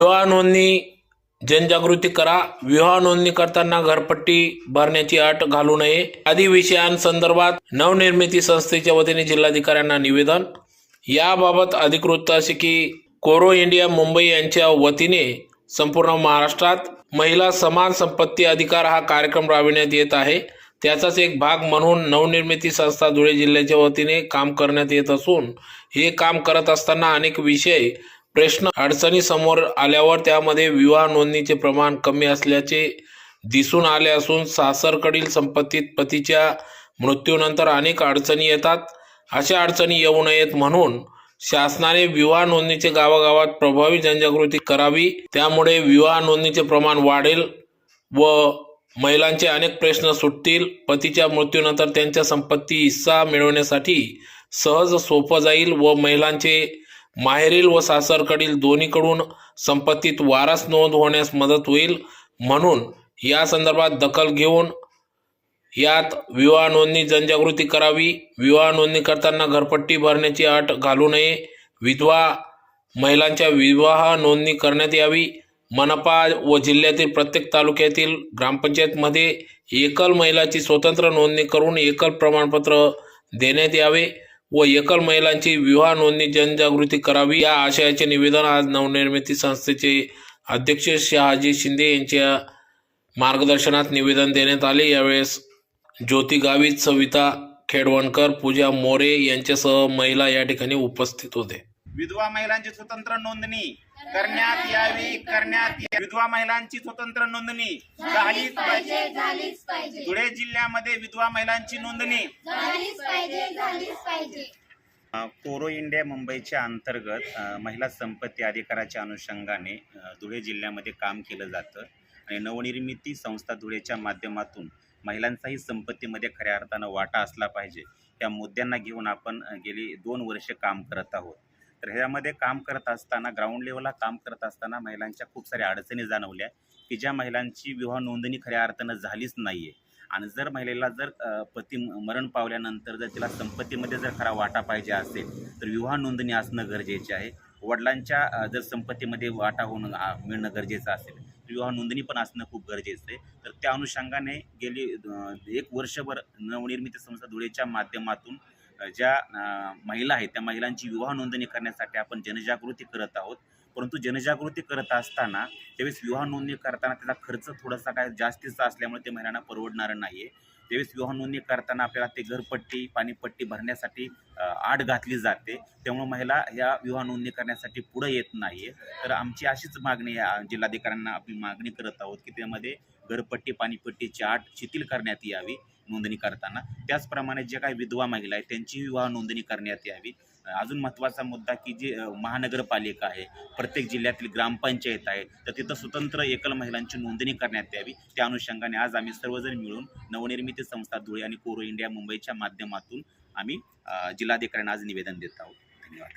विवाह नोंदणी जनजागृती करा. विवाह नोंदणी करताना घरपट्टी भरण्याची अट घालू नये. आदी विषयांसंदर्भात नवनिर्मिती संस्थेच्या वतीने जिल्हाधिकाऱ्यांना निवेदन. याबाबत अधिकृत असे की कोरो इंडिया मुंबई यांच्या वतीने संपूर्ण महाराष्ट्रात महिला समान संपत्ती अधिकार हा कार्यक्रम राबविण्यात येत आहे. त्याचाच एक भाग म्हणून नवनिर्मिती संस्था धुळे जिल्ह्याच्या वतीने काम करण्यात येत असून हे काम करत असताना अनेक विषय प्रश्न अडचणी समोर आल्यावर त्यामध्ये विवाह नोंदणीचे प्रमाण कमी असल्याचे दिसून आले असून सासरकडील संपत्तीत पतीच्या मृत्यूनंतर अनेक अडचणी येतात. अशा अडचणी येऊ नयेत म्हणून शासनाने विवाह नोंदणीचे गावागावात प्रभावी जनजागृती करावी. त्यामुळे विवाह नोंदणीचे प्रमाण वाढेल व महिलांचे अनेक प्रश्न सुटतील. पतीच्या मृत्यूनंतर त्यांच्या संपत्ती हिस्सा मिळवण्यासाठी सहज सोपं जाईल व महिलांचे माहेरील व सासरकडील दोन्हीकडून संपत्तीत वारस नोंद होण्यास मदत होईल म्हणून या संदर्भात दखल घेऊन यात विवाह नोंदणी जनजागृती करावी. विवाह नोंदणी करताना घरपट्टी भरण्याची अट घालू नये. विधवा महिलांच्या विवाह नोंदणी करण्यात यावी. मनपा व जिल्ह्यातील प्रत्येक तालुक्यातील ग्रामपंचायतमध्ये एकल महिलाची स्वतंत्र नोंदणी करून एकल प्रमाणपत्र देण्यात यावे. व एकल महिलांची विवाह नोंदणी जनजागृती करावी. या आशयाचे निवेदन आज नवनिर्मिती संस्थेचे अध्यक्ष शहाजी शिंदे यांच्या मार्गदर्शनात निवेदन देण्यात आले. यावेळेस ज्योती गावित सविता खेडवणकर पूजा मोरे यांच्यासह महिला या ठिकाणी उपस्थित होते. विधवा महिलांची स्वतंत्र नोंदणी करण्यात यावी करण्यात या- विधवा महिलांची स्वतंत्र नोंदणी झालीच पाहिजे पाहिजे. झालीच पाहिजे. धुळे जिल्ह्यामध्ये विधवा महिलांची नोंदणी झालीच पाहिजे झालीच पाहिजे. अ, कोरो इंडिया मुंबईच्या अंतर्गत महिला संपत्ती अधिकाराच्या अनुषंगाने धुळे जिल्ह्यामध्ये काम केलं जातं. आणि नवनिर्मिती संस्था धुळेच्या माध्यमातून महिलांचाही संपत्तीमध्ये खऱ्या अर्थानं वाटा असला पाहिजे. त्या मुद्द्यांना घेऊन आपण गेली दोन वर्षे काम करत आहोत. तर ह्यामध्ये काम करत असताना ग्राउंड लेवलला काम करत असताना महिलांच्या खूप साऱ्या अडचणी जाणवल्या की ज्या महिलांची विवाह नोंदणी खऱ्या अर्थानं झालीच नाही आहे आणि जर महिलेला जर पती मरण पावल्यानंतर जर तिला संपत्तीमध्ये जर खरा वाटा पाहिजे असेल तर विवाह नोंदणी असणं गरजेचे आहे. वडिलांच्या जर संपत्तीमध्ये वाटा होणं मिळणं गरजेचं असेल तर विवाह नोंदणी पण असणं खूप गरजेचं आहे. तर त्या अनुषंगाने गेली एक वर्षभर नवनिर्मिती संस्था धुळेच्या माध्यमातून ज्या महिला आहेत त्या महिलांची विवाह नोंदणी करण्यासाठी आपण जनजागृती करत आहोत. परंतु जनजागृती करत असताना त्यावेळेस विवाह नोंदणी करताना त्याचा खर्च थोडासा काय जास्तीचा असल्यामुळे ते महिलांना परवडणारं नाही आहे त्यावेळेस विवाह नोंदणी करताना आपल्याला ते घरपट्टी पाणीपट्टी भरण्यासाठी आड घातली जाते. त्यामुळे महिला ह्या विवाह नोंदणी करण्यासाठी पुढे येत नाही आहे तर आमची अशीच मागणी आहे, जिल्हाधिकाऱ्यांना आपली मागणी करत आहोत की त्यामध्ये घरपट्टी पाणीपट्टीची आट शिथिल करण्यात यावी. नोंदणी करताना. त्याचप्रमाणे जे काही विधवा महिला आहेत त्यांची विवाह नोंदणी करण्यात यावी. अजून महत्त्वाचा मुद्दा की जे महानगरपालिका आहे प्रत्येक जिल्ह्यातील ग्रामपंचायत आहे तर तिथं स्वतंत्र एकल महिलांची नोंदणी करण्यात यावी. त्या अनुषंगाने आज आम्ही सर्वजण मिळून नवनिर्मिती संस्था धुळे आणि कोरो इंडिया मुंबईच्या माध्यमातून आम्ही जिल्हाधिकाऱ्यांना आज निवेदन देत आहोत. धन्यवाद.